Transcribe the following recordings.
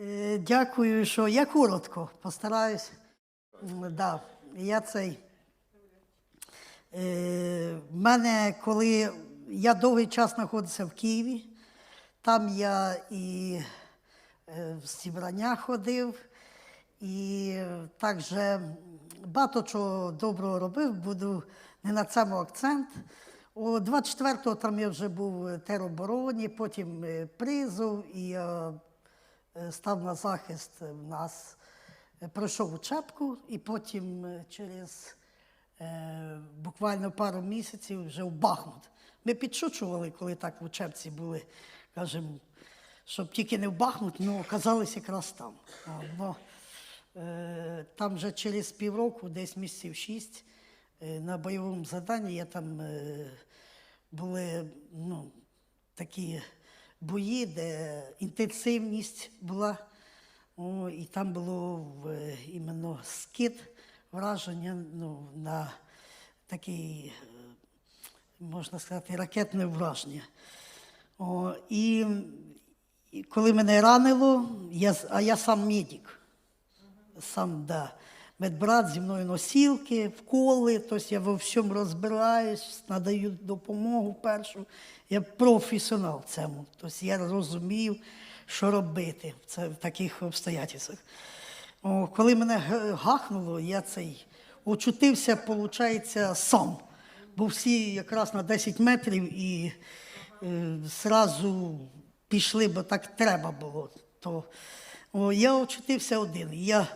Е, Дякую, що я коротко постараюсь. Да, я цей. Е, в мене, коли я довгий час знаходився в Києві, там я і е, в зібрання ходив, і також багато чого доброго робив, буду не на цьому акцент. О 24-го там я вже був в теробороні, потім призов, і став на захист в нас, е, пройшов учебку, і потім е, через е, буквально пару місяців вже в Бахмут. Ми підшучували, коли так в учебці були, кажемо, щоб тільки не в Бахмут, ну оказались якраз там. Е, там вже через півроку, десь місяців шість, е, на бойовому заданні я там е, були ну, такі бої, де інтенсивність була. О, і там було іменно скид враження ну, на такий, е, можна сказати, ракетне враження. О, і, і коли мене ранило, я, а я сам медик, сам да, медбрат зі мною носілки, вколи, тобто я во всьому розбираюсь, надаю допомогу першу. Я професіонал цьому. Тобто я розумію, що робити в, таких обстоятельствах. Коли мене гахнуло, я цей очутився, виходить, сам. Бо всі якраз на 10 метрів і е, зразу пішли, бо так треба було. То, о, я очутився один. Я е,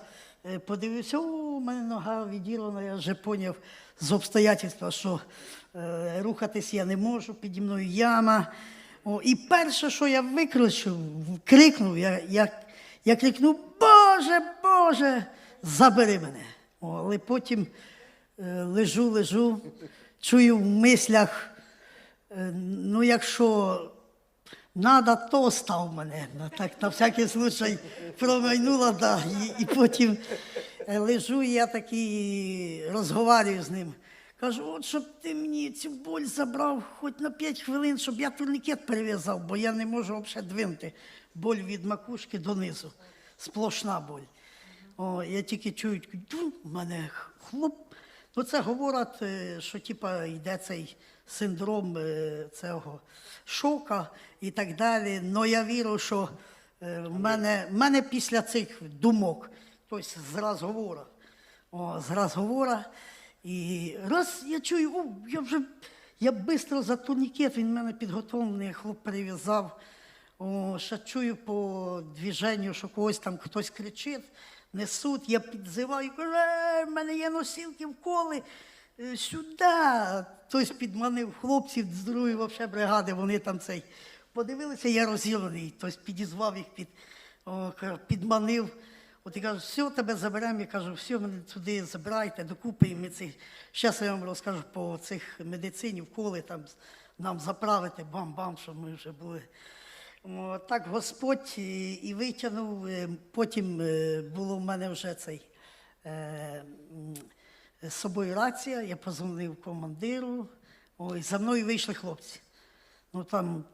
подивився, у мене нога відірвана, я вже поняв з обстоятельства, що е, рухатись я не можу, піді мною яма. О, і перше, що я викричав, крикнув, я, я, я крикнув, Боже, Боже, забери мене. О, але потім е, лежу, лежу, чую в мислях, е, ну якщо Надо, то став мене. Ну, так, на всякий случай промайнула, да, і, і потім е, лежу, і я такий розговорюю з ним. Кажу, от щоб ти мені цю боль забрав хоч на 5 хвилин, щоб я турнікет перев'язав, бо я не можу взагалі двинути. Боль від макушки донизу. Сплошна боль. О, я тільки чую, в мене хлоп. Ну, це говорять, е, що типа йде цей синдром е, цього шока і так далі. Но я вірю, що е, в мене, в мене після цих думок, тобто з розговора, о, з розговора, і раз я чую, о, я вже я швидко за турнікет, він мене підготовлений, хлоп перев'язав. Ще чую по движенню, що когось там хтось кричить, несуть, я підзиваю, кажу, «Е, в мене є носілки вколи, е, сюди. Хтось підманив хлопців з другої вообще бригади, вони там цей. Подивилися, я розірваний, тобто підізвав їх, під, о, підманив. От і кажу, все, тебе заберемо. Я кажу, все, мене туди забирайте, докупи. І ми ці... Зараз я вам розкажу по цих медицині, вколи там нам заправити, бам-бам, щоб ми вже були. Так Господь і, витягнув. е, Потім е, було в мене вже цей е, з собою рація, я позвонив командиру, ой, за мною вийшли хлопці. Ну там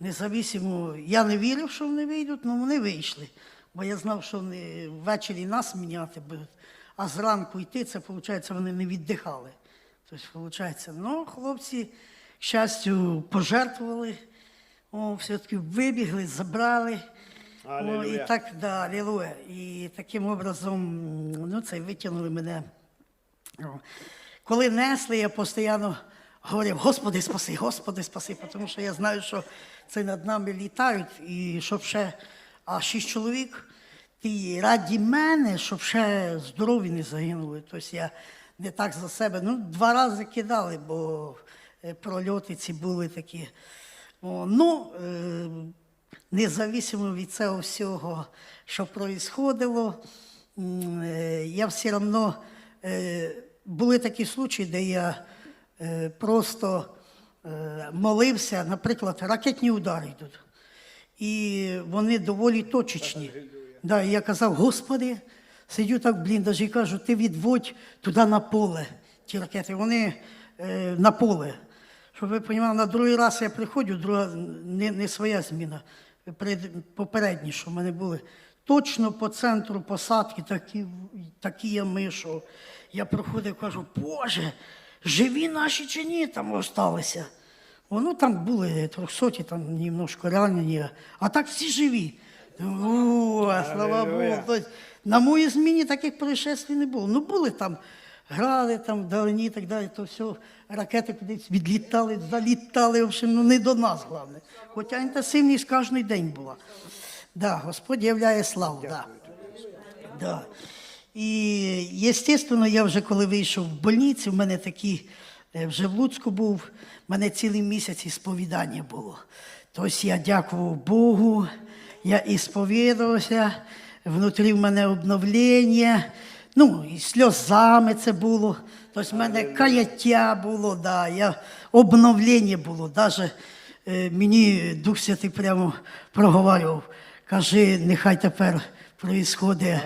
независимо, я не вірив, що вони вийдуть, але вони вийшли. Бо я знав, що вони ввечері нас міняти будуть, а зранку йти, це виходить, вони не віддихали. Тобто, виходить, ну, хлопці, щастю, пожертвували, о, все-таки вибігли, забрали. О, і так, да, алілуя. І таким образом, ну, це витягнули мене. О. Коли несли, я постійно говорив, Господи, спаси, Господи, спаси, тому що я знаю, що це над нами літають, і щоб ще а шість чоловік, ті раді мене, щоб ще здорові не загинули. Тобто я не так за себе. Ну, два рази кидали, бо е, прольоти ці були такі. О, ну, е, независимо від цього всього, що происходило, е, я все одно е, були такі случаї, де я е, просто е, молився, наприклад, ракетні удари йдуть. І вони доволі точечні. Да, і я казав, Господи, сидю так в бліндажі кажу, ти відводь туди на поле ті ракети. Вони е, на поле. Щоб ви розуміли, на другий раз я приходжу, друга не, не своя зміна, попередні, що в мене були, точно по центру посадки такі, такі ями, що я проходив, кажу, Боже, живі наші чи ні там осталися. Воно там були трьохсоті, там немножко ранені, а так всі живі. О, слава Богу. Тобто, на моїй зміні таких происшествий не було. Ну були там, грали там вдалині і так далі, то все, ракети кудись відлітали, залітали, в общем, ну не до нас, головне. Хоча інтенсивність кожен день була. Да, Господь являє славу. Да. Да. І, звісно, я вже коли вийшов в больницю, в мене такі, е, вже в Луцьку був, в мене цілий місяць ісповідання було. Тобто я дякував Богу, я ісповідався, внутрі в мене обновлення, ну, і сльозами це було. Тобто в мене каяття було, да, я, обновлення було. Даже е, мені Дух Святий прямо проговорював, кажи, нехай тепер происходить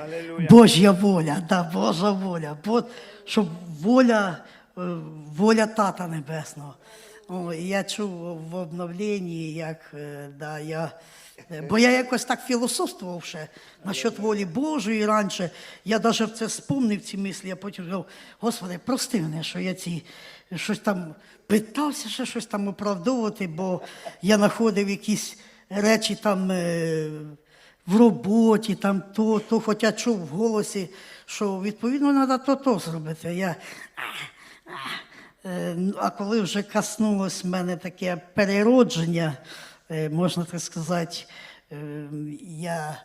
Божя воля, да, Божа воля, Бо, щоб воля, е, воля Тата Небесного. Я чув в обновленні, як е, да, я. е, Бо я якось так філософствував ще насчет волі Божої раніше. Я навіть це спомнив ці мислі, я потім сказав, Господи, прости мене, що я ці щось там питався ще щось там оправдовувати, бо я знаходив якісь речі там. е, в роботі, там то, то, хоча чув в голосі, що відповідно треба то, то зробити. Я, а коли вже коснулось мене таке переродження, е, можна так сказати, е, я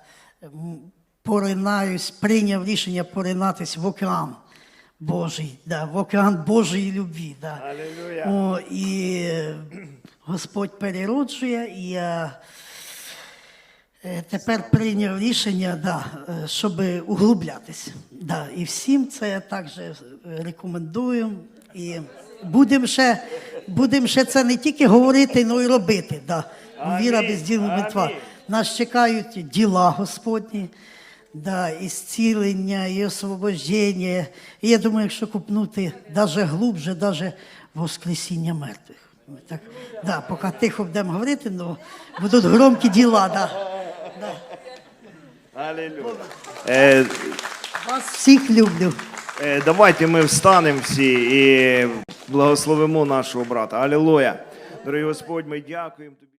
поринаюсь, прийняв рішення поринатись в океан Божий, да, в океан Божої любві. Да. О, і е, Господь перероджує, і я Е, Тепер прийняв рішення, да, е, щоб углублятися. Да, і всім це я також е, рекомендую. І будемо ще, будем ще це не тільки говорити, але й робити. Да. Віра без ділу мертва. Нас чекають діла Господні, да, і зцілення, і освобождення. І я думаю, якщо купнути навіть глубже, навіть воскресіння мертвих. Ми Так, да, поки тихо будемо говорити, але будуть громкі діла. Да. Алілюя. Е, Вас всіх люблю. е, давайте ми встанемо всі і благословимо нашого брата. Алілуя. Дорогий Господь, ми дякуємо тобі.